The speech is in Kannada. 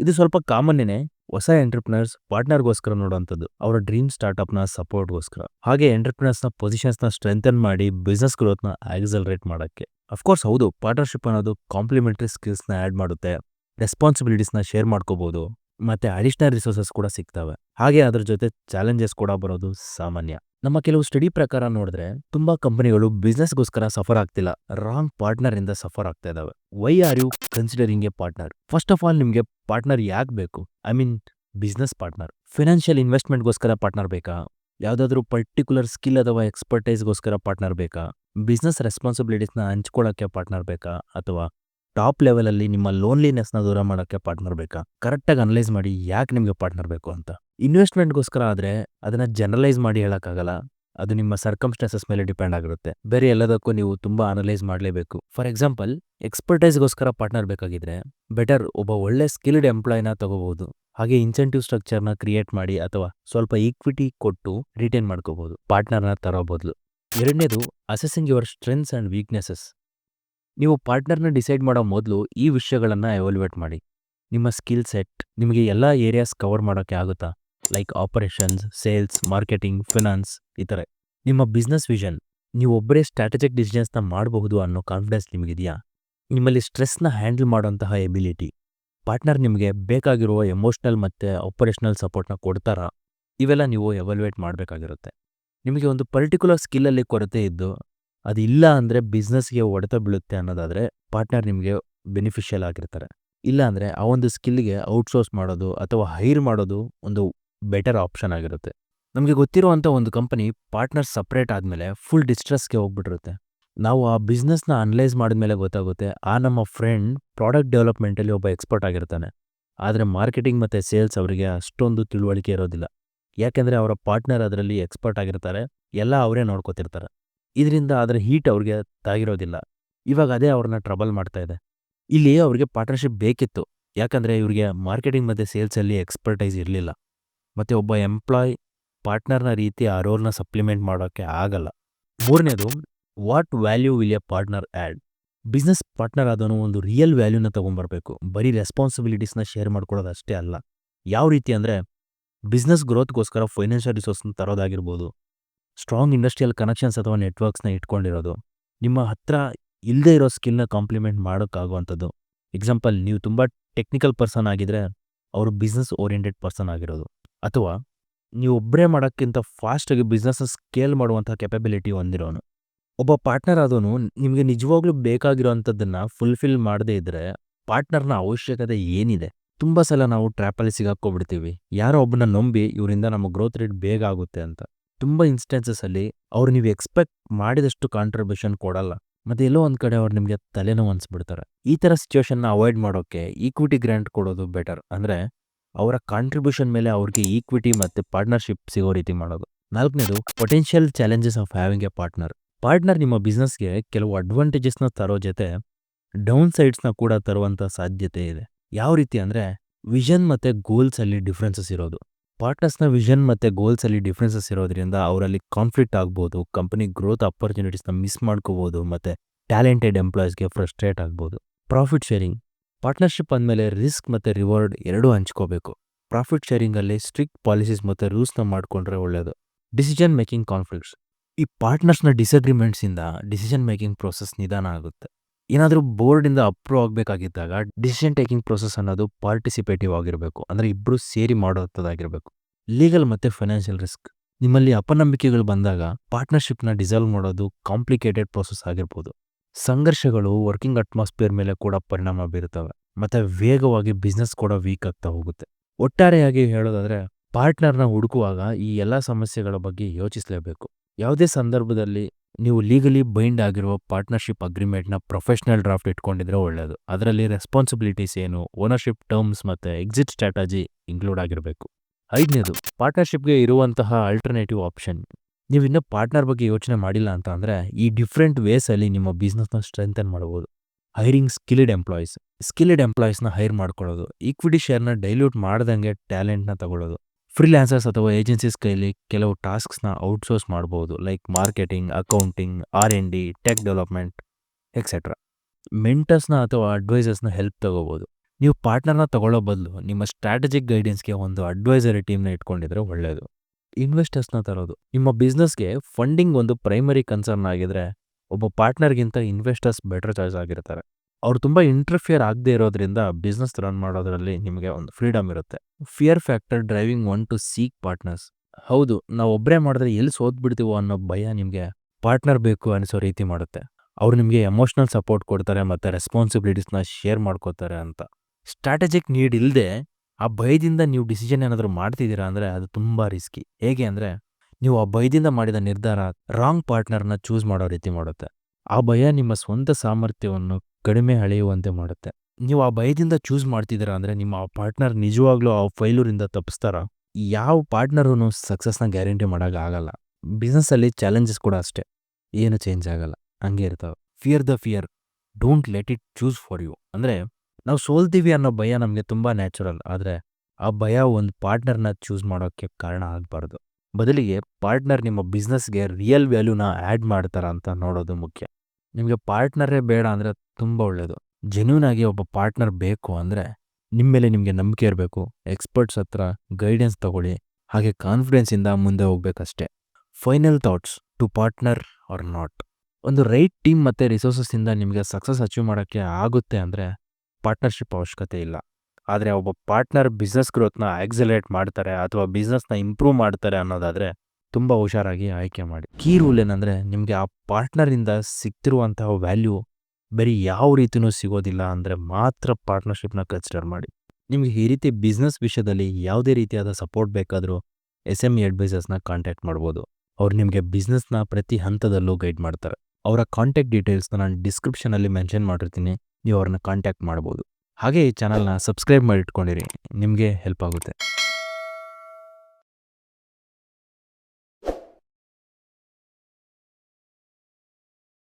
ಇದು ಸ್ವಲ್ಪ ಕಾಮನ್ನೇ ಹೊಸ ಎಂಟರ್ಪ್ರಿನರ್ಸ್ ಪಾರ್ಟ್ನರ್ಗೋಸ್ಕರ ನೋಡುವಂಥದ್ದು ಅವರ ಡ್ರೀಮ್ ಸ್ಟಾರ್ಟ್ಅಪ್ನ ಸಪೋರ್ಟ್ಗೋಸ್ಕರ. ಹಾಗೆ ಎಂಟರ್ಪ್ರಿನರ್ಸ್ನ ಪೊಸಿಷನ್ಸ್ನ ಸ್ಟ್ರೆಂಥನ್ ಮಾಡಿ ಬಿಸ್ನೆಸ್ ಗ್ರೋತ್ನ ಆಕ್ಸಲರೇಟ್ ಮಾಡೋಕ್ಕೆ. ಅಫ್ಕೋರ್ಸ್ ಹೌದು, ಪಾರ್ಟ್ನರ್ಶಿಪ್ ಅನ್ನೋದು ಕಾಂಪ್ಲಿಮೆಂಟರಿ ಸ್ಕಿಲ್ಸ್ನ ಆ್ಯಡ್ ಮಾಡುತ್ತೆ. ರೆಸ್ಪಾನ್ಸಿಬಿಲಿಟೀಸ್ನ ಶೇರ್ ಮಾಡ್ಕೋಬಹುದು ಮತ್ತೆ ಅಡಿಷನಲ್ ರಿಸೋರ್ಸಸ್ ಕೂಡ ಸಿಗ್ತವೆ. ಹಾಗೆ ಅದ್ರ ಜೊತೆ ಚಾಲೆಂಜಸ್ ಕೂಡ ಬರೋದು ಸಾಮಾನ್ಯ. ನಮ್ಮ ಕೆಲವು ಸ್ಟಡಿ ಪ್ರಕಾರ ನೋಡಿದ್ರೆ ತುಂಬಾ ಕಂಪನಿಗಳು ಬಿಸ್ನೆಸ್ಗೋಸ್ಕರ ಸಫರ್ ಆಗ್ತಿಲ್ಲ. ರಾಂಗ್ ಪಾರ್ಟ್ನರ್ ಇಂದ ಸಫರ್ ಆಗ್ತಾ ಇದಾವೆ. Why are you considering a partner first of all ನಿಮಗೆ ಪಾರ್ಟ್ನರ್ ಯಾಕೆ ಬೇಕು? I mean business partner. Financial ಇನ್ವೆಸ್ಟ್ಮೆಂಟ್ಗೋಸ್ಕರ partner ಬೇಕಾ? ಯಾವುದಾದ್ರೂ ಪರ್ಟಿಕ್ಯುಲರ್ ಸ್ಕಿಲ್ ಅಥವಾ ಎಕ್ಸ್ಪರ್ಟೈಸ್ಗೋಸ್ಕರ ಪಾರ್ಟ್ನರ್ ಬೇಕಾ? ಬಿಸ್ನೆಸ್ ರೆಸ್ಪಾನ್ಸಿಬಿಲಿಟೀಸ್ನ ಹಂಚ್ಕೊಳ್ಳೋಕ್ಕೆ ಪಾರ್ಟ್ನರ್ ಬೇಕಾ? ಅಥವಾ ಟಾಪ್ ಲೆವೆಲಲ್ಲಿ ನಿಮ್ಮ ಲೋನ್ಲಿನೆಸ್ನ ದೂರ ಮಾಡೋಕ್ಕೆ ಪಾರ್ಟ್ನರ್ ಬೇಕಾ? ಕರೆಕ್ಟಾಗಿ ಅನಲೈಸ್ ಮಾಡಿ ಯಾಕೆ ನಿಮಗೆ ಪಾರ್ಟ್ನರ್ ಬೇಕು ಅಂತ? ಇನ್ವೆಸ್ಟ್ಮೆಂಟ್ಗೋಸ್ಕರ ಆದರೆ ಅದನ್ನ ಜನರಲೈಸ್ ಮಾಡಿ ಹೇಳೋಕ್ಕಾಗಲ್ಲ. ಅದು ನಿಮ್ಮ ಸರ್ಕಮ್ಸ್ಟೆನ್ಸಸ್ ಮೇಲೆ ಡಿಪೆಂಡ್ ಆಗಿರುತ್ತೆ. ಬೇರೆ ಎಲ್ಲದಕ್ಕೂ ನೀವು ತುಂಬ ಅನಲೈಸ್ ಮಾಡಲೇಬೇಕು. ಫಾರ್ ಎಕ್ಸಾಂಪಲ್, ಎಕ್ಸ್ಪರ್ಟೈಸ್ಗೋಸ್ಕರ ಪಾರ್ಟ್ನರ್ ಬೇಕಾಗಿದ್ರೆ ಬೆಟರ್ ಒಬ್ಬ ಒಳ್ಳೆ ಸ್ಕಿಲ್ಡ್ ಎಂಪ್ಲಾಯ್ನ ತಗೋಬಹುದು. ಹಾಗೆ ಇನ್ಸೆಂಟಿವ್ ಸ್ಟ್ರಕ್ಚರ್ನ ಕ್ರಿಯೇಟ್ ಮಾಡಿ ಅಥವಾ ಸ್ವಲ್ಪ ಈಕ್ವಿಟಿ ಕೊಟ್ಟು ರಿಟೈನ್ ಮಾಡ್ಕೋಬಹುದು. ಪಾರ್ಟ್ನರ್ನ ತರೋ ಬದಲು. ಎರಡನೇದು, assessing your strengths and weaknesses ನೀವು ಪಾರ್ಟ್ನರ್ನ ಡಿಸೈಡ್ ಮಾಡೋ ಮೊದಲು ಈ ವಿಷಯಗಳನ್ನು ಎವಾಲ್ಯೂಯೇಟ್ ಮಾಡಿ. ನಿಮ್ಮ ಸ್ಕಿಲ್ ಸೆಟ್, ನಿಮಗೆ ಎಲ್ಲ ಏರಿಯಾಸ್ ಕವರ್ ಮಾಡೋಕ್ಕೆ ಆಗುತ್ತಾ? Like operations, sales, marketing, finance ಈ ಥರ. ನಿಮ್ಮ ಬಿಸ್ನೆಸ್ ವಿಷನ್, ನೀವು ಒಬ್ಬರೇ ಸ್ಟ್ರಾಟಜಿಕ್ ಡಿಸಿಷನ್ಸ್ನ ಮಾಡಬಹುದು ಅನ್ನೋ ಕಾನ್ಫಿಡೆನ್ಸ್ ನಿಮಗಿದೆಯಾ? ನಿಮ್ಮಲ್ಲಿ ಸ್ಟ್ರೆಸ್ನ ಹ್ಯಾಂಡಲ್ ಮಾಡೋಂತಹ ಎಬಿಲಿಟಿ, ಪಾರ್ಟ್ನರ್ ನಿಮಗೆ ಬೇಕಾಗಿರುವ ಎಮೋಷ್ನಲ್ ಮತ್ತು ಆಪರೇಷನಲ್ ಸಪೋರ್ಟ್ನ ಕೊಡ್ತಾರಾ? ಇವೆಲ್ಲ ನೀವು ಎವಾಲ್ಯುವೇಟ್ ಮಾಡಬೇಕಾಗಿರುತ್ತೆ. ನಿಮಗೆ ಒಂದು ಪರ್ಟಿಕ್ಯುಲರ್ ಸ್ಕಿಲ್ಲಲ್ಲಿ ಕೊರತೆ ಇದ್ದು ಅದು ಇಲ್ಲ ಅಂದರೆ ಬಿಸ್ನೆಸ್ಗೆ ಹೊಡೆತ ಬೀಳುತ್ತೆ ಅನ್ನೋದಾದರೆ ಪಾರ್ಟ್ನರ್ ನಿಮಗೆ ಬೆನಿಫಿಷಿಯಲ್ ಆಗಿರ್ತಾರೆ. ಇಲ್ಲ ಅಂದರೆ ಆ ಒಂದು ಸ್ಕಿಲ್ಗೆ ಔಟ್ಸೋರ್ಸ್ ಮಾಡೋದು ಅಥವಾ ಹೈರ್ ಮಾಡೋದು ಒಂದು ಬೆಟರ್ ಆಪ್ಷನ್ ಆಗಿರುತ್ತೆ. ನಮಗೆ ಗೊತ್ತಿರುವಂಥ ಒಂದು ಕಂಪನಿ ಪಾರ್ಟ್ನರ್ ಸಪ್ರೇಟ್ ಆದಮೇಲೆ ಫುಲ್ ಡಿಸ್ಟ್ರೆಸ್ಗೆ ಹೋಗ್ಬಿಟ್ಟಿರುತ್ತೆ. ನಾವು ಆ ಬಿಸ್ನೆಸ್ನ ಅನಲೈಸ್ ಮಾಡಿದ್ಮೇಲೆ ಗೊತ್ತಾಗುತ್ತೆ, ಆ ನಮ್ಮ ಫ್ರೆಂಡ್ ಪ್ರಾಡಕ್ಟ್ ಡೆವಲಪ್ಮೆಂಟಲ್ಲಿ ಒಬ್ಬ ಎಕ್ಸ್ಪರ್ಟ್ ಆಗಿರ್ತಾನೆ. ಆದರೆ ಮಾರ್ಕೆಟಿಂಗ್ ಮತ್ತು ಸೇಲ್ಸ್ ಅವರಿಗೆ ಅಷ್ಟೊಂದು ತಿಳುವಳಿಕೆ ಇರೋದಿಲ್ಲ. ಯಾಕೆಂದರೆ ಅವರ ಪಾರ್ಟ್ನರ್ ಅದರಲ್ಲಿ ಎಕ್ಸ್ಪರ್ಟ್ ಆಗಿರ್ತಾರೆ, ಎಲ್ಲ ಅವರೇ ನೋಡ್ಕೋತಿರ್ತಾರೆ. ಇದರಿಂದ ಅದರ ಹೀಟ್ ಅವ್ರಿಗೆ ತಾಗಿರೋದಿಲ್ಲ. ಇವಾಗ ಅದೇ ಅವ್ರನ್ನ ಟ್ರಬಲ್ ಮಾಡ್ತಾ ಇದೆ. ಇಲ್ಲಿ ಅವ್ರಿಗೆ ಪಾರ್ಟ್ನರ್ಶಿಪ್ ಬೇಕಿತ್ತು. ಯಾಕಂದರೆ ಇವರಿಗೆ ಮಾರ್ಕೆಟಿಂಗ್ ಮತ್ತು ಸೇಲ್ಸಲ್ಲಿ ಎಕ್ಸ್ಪರ್ಟೈಸ್ ಇರಲಿಲ್ಲ. ಮತ್ತು ಒಬ್ಬ ಎಂಪ್ಲಾಯ್ ಪಾರ್ಟ್ನರ್ನ ರೀತಿ ಆ ರೋಲ್ನ ಸಪ್ಲಿಮೆಂಟ್ ಮಾಡೋಕ್ಕೆ ಆಗಲ್ಲ. ಮೂರನೇದು what value will a partner add business partner ಆದವನು ಒಂದು ರಿಯಲ್ ವ್ಯಾಲ್ಯೂನ ತೊಗೊಂಬರ್ಬೇಕು. ಬರೀ ರೆಸ್ಪಾನ್ಸಿಬಿಲಿಟೀಸ್ನ ಶೇರ್ ಮಾಡ್ಕೊಳ್ಳೋದು ಅಷ್ಟೇ ಅಲ್ಲ. ಯಾವ ರೀತಿ ಅಂದರೆ ಬಿಸ್ನೆಸ್ ಗ್ರೋತ್ಗೋಸ್ಕರ ಫೈನಾನ್ಷಿಯಲ್ ರಿಸೋರ್ಸ್ನ ತರೋದಾಗಿರ್ಬೋದು. ಸ್ಟ್ರಾಂಗ್ ಇಂಡಸ್ಟ್ರಿಯಲ್ ಕನೆಕ್ಷನ್ಸ್ ಅಥವಾ ನೆಟ್ವರ್ಕ್ಸ್ನ ಇಟ್ಕೊಂಡಿರೋದು, ನಿಮ್ಮ ಹತ್ರ ಇಲ್ಲದೇ ಇರೋ ಸ್ಕಿಲ್ನ ಕಾಂಪ್ಲಿಮೆಂಟ್ ಮಾಡೋಕ್ಕಾಗುವಂಥದ್ದು. ಎಕ್ಸಾಂಪಲ್ ನೀವು ತುಂಬ ಟೆಕ್ನಿಕಲ್ ಪರ್ಸನ್ ಆಗಿದ್ರೆ ಅವರು ಬಿಸ್ನೆಸ್ ಓರಿಯೆಂಟೆಡ್ ಪರ್ಸನ್ ಆಗಿರೋದು. ಅಥವಾ ನೀವು ಒಬ್ಬರೇ ಮಾಡೋಕ್ಕಿಂತ ಫಾಸ್ಟಾಗಿ ಬಿಸ್ನೆಸ್ನ ಸ್ಕೇಲ್ ಮಾಡುವಂಥ ಕೆಪಬಿಲಿಟಿ ಹೊಂದಿರೋನು. ಒಬ್ಬ ಪಾರ್ಟ್ನರ್ ಆದವನು ನಿಮಗೆ ನಿಜವಾಗ್ಲೂ ಬೇಕಾಗಿರೋವಂಥದ್ದನ್ನು ಫುಲ್ಫಿಲ್ ಮಾಡದೇ ಇದ್ದರೆ ಪಾರ್ಟ್ನರ್ನ ಅವಶ್ಯಕತೆ ಏನಿದೆ? ತುಂಬ ಸಲ ನಾವು ಟ್ರ್ಯಾಪಲ್ಲಿ ಸಿಗಾಕ್ಕೊಬಿಡ್ತೀವಿ. ಯಾರೋ ಒಬ್ಬನ ನಂಬಿ ಇವರಿಂದ ನಮ್ಮ ಗ್ರೋತ್ ರೇಟ್ ಬೇಗ ಆಗುತ್ತೆ ಅಂತ. ತುಂಬ ಇನ್ಸ್ಟೆನ್ಸಸ್ಸಲ್ಲಿ ಅವ್ರು ನೀವು ಎಕ್ಸ್ಪೆಕ್ಟ್ ಮಾಡಿದಷ್ಟು ಕಾಂಟ್ರಿಬ್ಯೂಷನ್ ಕೊಡಲ್ಲ. ಮತ್ತು ಎಲ್ಲೋ ಒಂದು ಕಡೆ ಅವ್ರು ನಿಮಗೆ ತಲೆನೋವು ಅನ್ಸ್ಬಿಡ್ತಾರೆ. ಈ ಥರ ಸಿಚುವೇಶನ್ನ ಅವಾಯ್ಡ್ ಮಾಡೋಕ್ಕೆ ಈಕ್ವಿಟಿ ಗ್ರ್ಯಾಂಟ್ ಕೊಡೋದು ಬೆಟರ್ ಅಂದರೆ ಅವರ ಕಾಂಟ್ರಿಬ್ಯೂಷನ್ ಮೇಲೆ ಅವ್ರಿಗೆ ಈಕ್ವಿಟಿ ಮತ್ತು ಪಾರ್ಟ್ನರ್ಶಿಪ್ ಸಿಗೋ ರೀತಿ ಮಾಡೋದು. ನಾಲ್ಕನೇದು potential challenges of having a partner partner ನಿಮ್ಮ ಬಿಸ್ನೆಸ್ಗೆ ಕೆಲವು ಅಡ್ವಾಂಟೇಜಸ್ನ ತರೋ ಜೊತೆ ಡೌನ್ ಸೈಡ್ಸ್ನ ಕೂಡ ತರುವಂಥ ಸಾಧ್ಯತೆ ಇದೆ. ಯಾವ ರೀತಿ ಅಂದರೆ ವಿಷನ್ ಮತ್ತು ಗೋಲ್ಸಲ್ಲಿ ಡಿಫ್ರೆನ್ಸಸ್ ಇರೋದು. ಪಾರ್ಟ್ನರ್ಸ್ನ ವಿಷನ್ ಮತ್ತು ಗೋಲ್ಸಲ್ಲಿ ಡಿಫ್ರೆನ್ಸಸ್ ಇರೋದ್ರಿಂದ ಅವರಲ್ಲಿ ಕಾನ್ಫ್ಲಿಕ್ಟ್ ಆಗ್ಬೋದು, ಕಂಪನಿ ಗ್ರೋತ್ ಅಪರ್ಚುನಿಟೀಸ್ನ ಮಿಸ್ ಮಾಡ್ಕೋಬೋದು, ಮತ್ತು ಟ್ಯಾಲೆಂಟೆಡ್ ಎಂಪ್ಲಾಯೀಸ್ಗೆ ಫ್ರಸ್ಟ್ರೇಟ್ ಆಗ್ಬೋದು. Profit sharing. ಪಾರ್ಟ್ನರ್ಶಿಪ್ ಅಂದಮೇಲೆ ರಿಸ್ಕ್ ಮತ್ತು ರಿವಾರ್ಡ್ ಎರಡೂ ಹಂಚ್ಕೋಬೇಕು. ಪ್ರಾಫಿಟ್ ಶೇರಿಂಗಲ್ಲಿ ಸ್ಟ್ರಿಕ್ಟ್ ಪಾಲಿಸೀಸ್ ಮತ್ತು ರೂಲ್ಸ್ನ ಮಾಡಿಕೊಂಡ್ರೆ ಒಳ್ಳೆಯದು ಡಿಸಿಷನ್ ಮೇಕಿಂಗ್ ಕಾನ್ಫ್ಲಿಕ್ಟ್ಸ್. ಈ ಪಾರ್ಟ್ನರ್ಸ್ನ ಡಿಸಗ್ರಿಮೆಂಟ್ಸಿಂದ ಡಿಸಿಷನ್ ಮೇಕಿಂಗ್ ಪ್ರೋಸೆಸ್ ನಿಧಾನ ಆಗುತ್ತೆ. ಏನಾದರೂ ಬೋರ್ಡಿಂದ ಅಪ್ರೂವ್ ಆಗಬೇಕಾಗಿದ್ದಾಗ, ಡಿಸಿಷನ್ ಟೇಕಿಂಗ್ ಪ್ರೊಸೆಸ್ ಅನ್ನೋದು ಪಾರ್ಟಿಸಿಪೇಟಿವ್ ಆಗಿರಬೇಕು. ಅಂದರೆ ಇಬ್ಬರು ಸೇರಿ ಮಾಡೋದಾಗಿರಬೇಕು ಲೀಗಲ್ ಮತ್ತು ಫೈನಾನ್ಷಿಯಲ್ ರಿಸ್ಕ್. ನಿಮ್ಮಲ್ಲಿ ಅಪನಂಬಿಕೆಗಳು ಬಂದಾಗ, ಪಾರ್ಟ್ನರ್ಶಿಪ್ನ ಡಿಸಾಲ್ವ್ ಮಾಡೋದು ಕಾಂಪ್ಲಿಕೇಟೆಡ್ ಪ್ರೊಸೆಸ್ ಆಗಿರ್ಬೋದು. ಸಂಘರ್ಷಗಳು, ವರ್ಕಿಂಗ್ ಅಟ್ಮಾಸ್ಫಿಯರ್ ಮೇಲೆ ಕೂಡ ಪರಿಣಾಮ ಬೀರುತ್ತವೆ. ಮತ್ತು ವೇಗವಾಗಿ ಬಿಸ್ನೆಸ್ ಕೂಡ ವೀಕ್ ಆಗ್ತಾ ಹೋಗುತ್ತೆ. ಒಟ್ಟಾರೆಯಾಗಿ ಹೇಳೋದಾದರೆ, ಪಾರ್ಟ್ನರ್ನ ಹುಡುಕುವಾಗ ಈ ಎಲ್ಲ ಸಮಸ್ಯೆಗಳ ಬಗ್ಗೆ ಯೋಚಿಸಲೇಬೇಕು. ಯಾವುದೇ ಸಂದರ್ಭದಲ್ಲಿ ನೀವು ಲೀಗಲಿ ಬೈಂಡ್ ಆಗಿರುವ ಪಾರ್ಟ್ನರ್ಶಿಪ್ ಅಗ್ರಿಮೆಂಟ್ನ ಪ್ರೊಫೆಷನಲ್ ಡ್ರಾಫ್ಟ್ ಇಟ್ಕೊಂಡಿದ್ರೆ ಒಳ್ಳೆಯದು ಅದರಲ್ಲಿ ರೆಸ್ಪಾನ್ಸಿಬಿಲಿಟೀಸ್ ಏನು ಓನರ್ಶಿಪ್ ಟರ್ಮ್ಸ್ ಮತ್ತು ಎಕ್ಸಿಟ್ ಸ್ಟ್ರಾಟಜಿ ಇನ್ಕ್ಲೂಡ್ ಆಗಿರಬೇಕು. ಐದನೇದು ಪಾರ್ಟ್ನರ್ಶಿಪ್ಗೆ ಇರುವಂತಹ ಆಲ್ಟರ್ನೇಟಿವ್ ಆಪ್ಷನ್ ನೀವು ಇನ್ನೂ ಪಾರ್ಟ್ನರ್ ಬಗ್ಗೆ ಯೋಚನೆ ಮಾಡಿಲ್ಲ ಅಂತ ಅಂದರೆ ಈ ಡಿಫ್ರೆಂಟ್ ವೇಸಲ್ಲಿ ನಿಮ್ಮ ಬಿಸ್ನೆಸ್ನ ಸ್ಟ್ರೆಂಥನ್ ಮಾಡ್ಬೋದು. ಹೈರಿಂಗ್ ಸ್ಕಿಲ್ಡ್ ಎಂಪ್ಲಾಯೀಸ್ ಸ್ಕಿಲ್ಡ್ ಎಂಪ್ಲಾಯೀಸ್ನ ಹೈರ್ ಮಾಡ್ಕೊಳ್ಳೋದು. ಈಕ್ವಿಟಿ ಶೇರ್ನ ಡೈಲ್ಯೂಟ್ ಮಾಡ್ದಂಗೆ ಟ್ಯಾಲೆಂಟ್ನ ತಗೊಳ್ಳೋದು. ಫ್ರೀಲ್ಯಾನ್ಸರ್ಸ್ ಅಥವಾ ಏಜೆನ್ಸೀಸ್ ಕೈಲಿ ಕೆಲವು ಟಾಸ್ಕ್ಸ್ನ ಔಟ್ಸೋರ್ಸ್ ಮಾಡ್ಬೋದು. Like marketing accounting R N D tech development etcetera ಮೆಂಟರ್ಸ್ನ ಅಥವಾ ಅಡ್ವೈಸರ್ಸ್ನ ಹೆಲ್ಪ್ ತಗೋಬೋದು. ನೀವು ಪಾರ್ಟ್ನರ್ನ ತಗೊಳ್ಳೋ ಬದಲು ನಿಮ್ಮ ಸ್ಟ್ರಾಟಜಿಕ್ ಗೈಡೆನ್ಸ್ಗೆ ಒಂದು ಅಡ್ವೈಸರಿ ಟೀಮ್ನ ಇಟ್ಕೊಂಡಿದ್ರೆ ಒಳ್ಳೆಯದು ಇನ್ವೆಸ್ಟರ್ಸ್ನ ತರೋದು. ನಿಮ್ಮ ಬಿಸ್ನೆಸ್ಗೆ ಫಂಡಿಂಗ್ ಒಂದು ಪ್ರೈಮರಿ ಕನ್ಸರ್ನ್ ಆಗಿದ್ರೆ, ಒಬ್ಬ ಪಾರ್ಟ್ನರ್ಗಿಂತ ಇನ್ವೆಸ್ಟರ್ಸ್ ಬೆಟರ್ ಚಾಯ್ಸ್ ಆಗಿರ್ತಾರೆ. ಅವ್ರು ತುಂಬ ಇಂಟರ್ಫಿಯರ್ ಆಗದೆ ಇರೋದ್ರಿಂದ ಬಿಸ್ನೆಸ್ ರನ್ ಮಾಡೋದ್ರಲ್ಲಿ ನಿಮಗೆ ಒಂದು ಫ್ರೀಡಮ್ ಇರುತ್ತೆ. Fear factor driving one to seek partners ಹೌದು, ನಾವು ಒಬ್ಬರೇ ಮಾಡಿದ್ರೆ ಎಲ್ಲಿ ಸೋತ್ಬಿಡ್ತೀವೋ ಅನ್ನೋ ಭಯ ನಿಮಗೆ ಪಾರ್ಟ್ನರ್ ಬೇಕು ಅನಿಸೋ ರೀತಿ ಮಾಡುತ್ತೆ. ಅವ್ರು ನಿಮಗೆ ಎಮೋಷ್ನಲ್ ಸಪೋರ್ಟ್ ಕೊಡ್ತಾರೆ ಮತ್ತು ರೆಸ್ಪಾನ್ಸಿಬಿಲಿಟೀಸ್ನ ಶೇರ್ ಮಾಡ್ಕೋತಾರೆ ಅಂತ. ಸ್ಟ್ರಾಟಜಿಕ್ ನೀಡ್ ಇಲ್ಲದೆ ಆ ಭಯದಿಂದ ನೀವು ಡಿಸಿಷನ್ ಏನಾದರೂ ಮಾಡ್ತಿದ್ದೀರಾ ಅಂದರೆ ಅದು ತುಂಬ ರಿಸ್ಕಿ ಹೇಗೆ ಅಂದರೆ ನೀವು ಆ ಭಯದಿಂದ ಮಾಡಿದ ನಿರ್ಧಾರ ರಾಂಗ್ ಪಾರ್ಟ್ನರ್ನ ಚೂಸ್ ಮಾಡೋ ರೀತಿ ಮಾಡುತ್ತೆ. ಆ ಭಯ ನಿಮ್ಮ ಸ್ವಂತ ಸಾಮರ್ಥ್ಯವನ್ನು ಕಡಿಮೆ ಅಳೆಯುವಂತೆ ಮಾಡುತ್ತೆ. ನೀವು ಆ ಭಯದಿಂದ ಚೂಸ್ ಮಾಡ್ತಿದ್ದೀರಾ ಅಂದರೆ ನಿಮ್ಮ ಪಾರ್ಟ್ನರ್ ನಿಜವಾಗ್ಲೂ ಆ ಫೈಲೂರಿಂದ ತಪ್ಪಿಸ್ತಾರ ಯಾವ ಪಾರ್ಟ್ನರೂ ಸಕ್ಸಸ್ನ ಗ್ಯಾರಂಟಿ ಮಾಡೋಕ್ಕಾಗಲ್ಲ ಬಿಸ್ನೆಸ್ಸಲ್ಲಿ ಚಾಲೆಂಜಸ್ ಕೂಡ ಅಷ್ಟೇ. ಏನು ಚೇಂಜ್ ಆಗಲ್ಲ. ಹಂಗೆ ಇರ್ತಾವೆ. Fear the fear don't let it choose for you ಅಂದರೆ ನಾವು ಸೋಲ್ತೀವಿ ಅನ್ನೋ ಭಯ ನಮಗೆ ತುಂಬ ನ್ಯಾಚುರಲ್ ಆದರೆ ಆ ಭಯ ಒಂದು ಪಾರ್ಟ್ನರ್ನ ಚೂಸ್ ಮಾಡೋಕ್ಕೆ ಕಾರಣ ಆಗಬಾರ್ದು. ಬದಲಿಗೆ ಪಾರ್ಟ್ನರ್ ನಿಮ್ಮ ಬಿಸ್ನೆಸ್ಗೆ ರಿಯಲ್ ವ್ಯಾಲ್ಯೂನ ಆ್ಯಡ್ ಮಾಡ್ತಾರ ಅಂತ ನೋಡೋದು ಮುಖ್ಯ. ನಿಮಗೆ ಪಾರ್ಟ್ನರೇ ಬೇಡ ಅಂದರೆ ತುಂಬ ಒಳ್ಳೆಯದು ಜೆನ್ಯೂನ್ ಆಗಿ ಒಬ್ಬ ಪಾರ್ಟ್ನರ್ ಬೇಕು ಅಂದರೆ ನಿಮ್ಮ ಮೇಲೆ ನಿಮಗೆ ನಂಬಿಕೆ ಇರಬೇಕು. ಎಕ್ಸ್ಪರ್ಟ್ಸ್ ಹತ್ರ ಗೈಡೆನ್ಸ್ ತಗೊಳ್ಳಿ. ಹಾಗೆ ಕಾನ್ಫಿಡೆನ್ಸಿಂದ ಮುಂದೆ ಹೋಗ್ಬೇಕಷ್ಟೇ. Final thoughts to partner or not ಒಂದು ರೈಟ್ ಟೀಮ್ ಮತ್ತು ರಿಸೋರ್ಸಸ್ಸಿಂದ ನಿಮಗೆ ಸಕ್ಸಸ್ ಅಚೀವ್ ಮಾಡೋಕ್ಕೆ ಆಗುತ್ತೆ ಅಂದರೆ ಪಾರ್ಟ್ನರ್ಶಿಪ್ ಅವಶ್ಯಕತೆ ಇಲ್ಲ. ಆದರೆ ಒಬ್ಬ ಪಾರ್ಟ್ನರ್ ಬಿಸ್ನೆಸ್ ಗ್ರೋತ್ನ ಆಕ್ಸಲೇಟ್ ಮಾಡ್ತಾರೆ ಅಥವಾ ಬಿಸ್ನೆಸ್ನ ಇಂಪ್ರೂವ್ ಮಾಡ್ತಾರೆ ಅನ್ನೋದಾದರೆ ತುಂಬ ಹುಷಾರಾಗಿ ಆಯ್ಕೆ ಮಾಡಿ. ಕೀ ರೂಲ್ ಏನಂದರೆ ನಿಮಗೆ ಆ ಪಾರ್ಟ್ನರಿಂದ ಸಿಗ್ತಿರುವಂತಹ ವ್ಯಾಲ್ಯೂ ಬರೀ ಯಾವ ರೀತಿಯೂ ಸಿಗೋದಿಲ್ಲ ಅಂದರೆ ಮಾತ್ರ ಪಾರ್ಟ್ನರ್ಶಿಪ್ನ ಕನ್ಸಿಡರ್ ಮಾಡಿ. ನಿಮಗೆ ಈ ರೀತಿ ಬಿಸ್ನೆಸ್ ವಿಷಯದಲ್ಲಿ ಯಾವುದೇ ರೀತಿಯಾದ ಸಪೋರ್ಟ್ ಬೇಕಾದರೂ ಎಸ್ ಎಂ ಇ ಅಡ್ವೈಸರ್ಸ್ನ ಕಾಂಟ್ಯಾಕ್ಟ್ ಮಾಡ್ಬೋದು. ಅವ್ರು ನಿಮಗೆ ಬಿಸ್ನೆಸ್ನ ಪ್ರತಿ ಹಂತದಲ್ಲೂ ಗೈಡ್ ಮಾಡ್ತಾರೆ. ಅವರ ಕಾಂಟ್ಯಾಕ್ಟ್ ಡೀಟೇಲ್ಸ್ನ ನಾನು ಡಿಸ್ಕ್ರಿಪ್ಷನಲ್ಲಿ ಮೆನ್ಷನ್ ಮಾಡಿರ್ತೀನಿ. ನೀವು ಅವ್ರನ್ನ ಕಾಂಟ್ಯಾಕ್ಟ್ ಮಾಡ್ಬೋದು. ಹಾಗೆ ಈ ಚಾನಲ್ನ ಸಬ್ಸ್ಕ್ರೈಬ್ ಮಾಡಿಟ್ಕೊಂಡಿರಿ. ನಿಮಗೆ ಹೆಲ್ಪ್ ಆಗುತ್ತೆ.